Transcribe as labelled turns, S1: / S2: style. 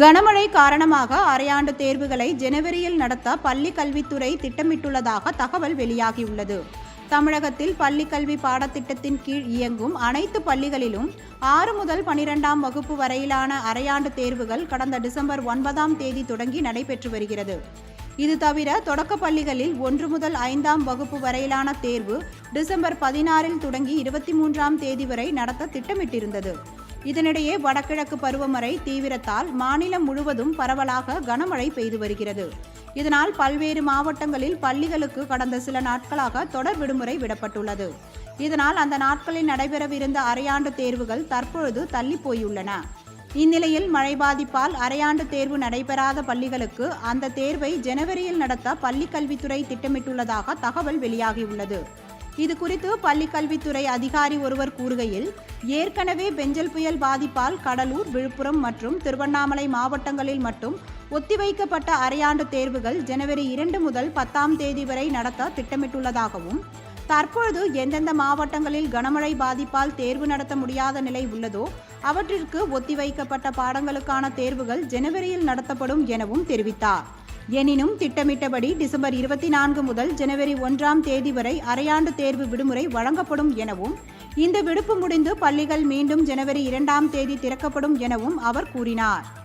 S1: கனமழை காரணமாக அரையாண்டு தேர்வுகளை ஜனவரியில் நடத்த பள்ளி கல்வித்துறை திட்டமிட்டுள்ளதாக தகவல் வெளியாகியுள்ளது. தமிழகத்தில் பள்ளி கல்வி பாடத்திட்டத்தின் கீழ் இயங்கும் அனைத்து பள்ளிகளிலும் ஆறு முதல் பனிரெண்டாம் வகுப்பு வரையிலான அரையாண்டு தேர்வுகள் கடந்த டிசம்பர் ஒன்பதாம் தேதி தொடங்கி நடைபெற்று வருகிறது. இது தவிர தொடக்க பள்ளிகளில் ஒன்று முதல் ஐந்தாம் வகுப்பு வரையிலான தேர்வு டிசம்பர் பதினாறில் தொடங்கி இருபத்தி மூன்றாம் தேதி வரை நடத்த திட்டமிட்டிருந்தது. இதனிடையே வடகிழக்கு பருவமழை தீவிரத்தால் மாநிலம் முழுவதும் பரவலாக கனமழை பெய்து வருகிறது. இதனால் பல்வேறு மாவட்டங்களில் பள்ளிகளுக்கு கடந்த சில நாட்களாக தொடர் விடுமுறை விடப்பட்டுள்ளது. இதனால் அந்த நாட்களில் நடைபெறவிருந்த அரையாண்டு தேர்வுகள் தற்பொழுது தள்ளி போயுள்ளன இந்நிலையில் மழை பாதிப்பால் அரையாண்டு தேர்வு நடைபெறாத பள்ளிகளுக்கு அந்த தேர்வை ஜனவரியில் நடத்த பள்ளிக்கல்வித்துறை திட்டமிட்டுள்ளதாக தகவல் வெளியாகியுள்ளது. இது குறித்து பள்ளி கல்வித்துறை அதிகாரி ஒருவர் கூறுகையில் ஏற்கனவே பெஞ்சல் புயல் பாதிப்பால் கடலூர் விழுப்புரம் மற்றும் திருவண்ணாமலை மாவட்டங்களில் மட்டும் ஒத்திவைக்கப்பட்ட அரையாண்டு தேர்வுகள் ஜனவரி இரண்டு முதல் பத்தாம் தேதி வரை நடத்த திட்டமிட்டுள்ளதாகவும் தற்பொழுது எந்தெந்த மாவட்டங்களில் கனமழை பாதிப்பால் தேர்வு நடத்த முடியாத நிலை உள்ளதோ அவற்றிற்கு ஒத்திவைக்கப்பட்ட பாடங்களுக்கான தேர்வுகள் ஜனவரியில் நடத்தப்படும் எனவும் தெரிவித்தார். எனினும் திட்டமிட்டபடி டிசம்பர் இருபத்தி நான்கு முதல் ஜனவரி ஒன்றாம் தேதி வரை அரையாண்டு தேர்வு விடுமுறை வழங்கப்படும் எனவும் இந்த விடுப்பு முடிந்து பள்ளிகள் மீண்டும் ஜனவரி இரண்டாம் தேதி திறக்கப்படும் எனவும் அவர் கூறினார்.